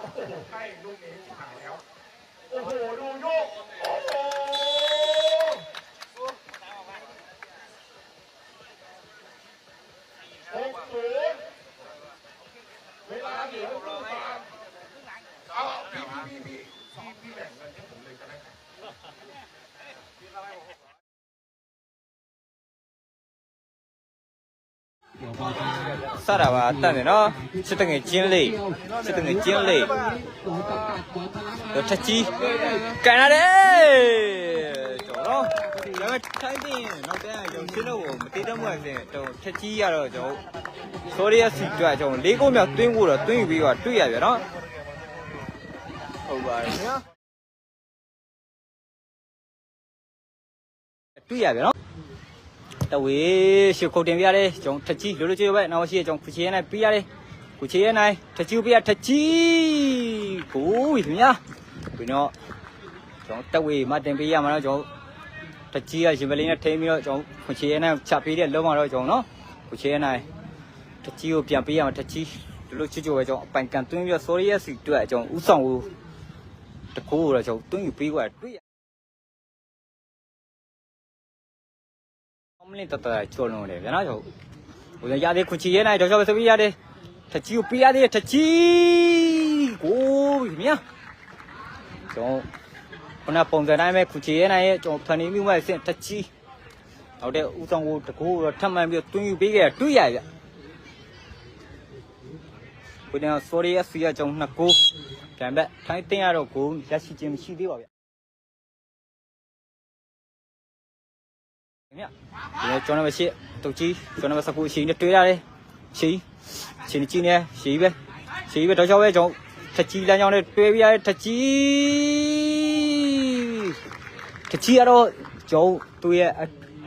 อ้โหใช่ลูกนี้ผ่านแล้ว โอ้โห ดูโยก โอ้โหหกศูนย์เวลาเหลือครึ่งทางเอาพี่พี่พี่พี่พี่พี่แบ่งเงินให้ผมเลยก็ได้ครับ စတာပါတတ်တယ်နော်စစ်တငယ်ကျင်းလေးစစ်တငယ်ကျင်းလေးတော့ထကြီးကန်ရတယ်ကျွန်တော်ဒါပေမဲ့ထိုင်းတင်နောက်တန်းကျွန်တော်ရှင်းလို့မတည်တော့မှဆင်းတော့ထကြီးရတော့ကျွန်တော်ဆိုရီယာစီတွေ့ကျွန်တော်လေးကုန်းမြောက်တွင်းကိုတော့တွင်းယူပြီးတော့တွေ့ရပြန်နော်ဟုတ်ပါတယ်ခင်ဗျာတွေ့ရပြန်နော် တဝေးရှုခုတ်တင်ပြရတယ်ကျွန်တော်ထကြီးလိုလိုချေပဲနောက်ရှိကျွန်တော်ခုချေရနိုင်ပြရတယ်ခုချေရနိုင်ထကြီးပြရထကြီးကိုခင်ဗျာပြီးတော့ကျွန်တော်တဝေးမတင်ပြရမှာတော့ကျွန်တော်ထကြီးကရှင်ပလင်းနဲ့ထိန်းပြီးတော့ကျွန်တော်ခုချေရနိုင်ချပေးတဲ့လုံးမှာတော့ကျွန်တော်နော်ခုချေရနိုင်ထကြီးကိုပြန်ပေးရမှာထကြီးလိုလိုချေချေပဲကျွန်တော်အပိုင်ကန်တွင်းပြီးတော့ sorry ရစီတွေ့ကျွန်တော်ဥဆောင်ကိုတကူတော့ကျွန်တော်တွင်းယူပေး qua တွေ့ မလင်းတတချိုးလုံးတယ်ဗျာနော်ကျွန်တော်ဟိုရသေးခွချီရဲနိုင်တော့ချောပဲစပီးရတယ်ထချီကိုပေးရသေးထချီကိုမြာကျွန်တော်ခုနပုံစံတိုင်းပဲခွချီရဲနိုင်ရဲ့ကျွန်တော်ဖန်နေမိမဲ့အဆင့်ထချီဟုတ်တဲ့ဦးဆောင်ကိုတကူတော့ထပ်မှန်ပြီးတွင်းယူပေးခဲ့တွေ့ရဗျဘယ်တော့ sorry အစီရကျွန်တော်နှစ်ကိုကံပဲထိုင်းတင်ရတော့ကိုရရှိခြင်းမရှိသေးပါဗျ ခင်ဗျဒီကျွန်တော်မရှိတုတ်ကြီးကျွန်တော်စကူရှိနေတွေ့ရတယ်ရှိချင်းချင်းနေရှိပဲရှိပဲတော့ချောပဲကျွန်တော်ထကြီးလမ်းကြောင်းနဲ့တွေ့ပြရတဲ့ထကြီးထကြီးကတော့ကျွန်တော်သူ့ရဲ့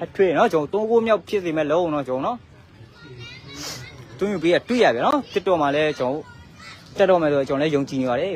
အထွေနော်ကျွန်တော်သုံးကိုမြောက်ဖြစ်စီမဲ့လုံးအောင်နော်ကျွန်တော်နော်တွင်းယူပေးရတွေ့ရပြန်နော်တစ်တော်မှာလဲကျွန်တော်တက်တော့မယ်ဆိုကျွန်တော်လည်းယုံကြည်နေပါတယ်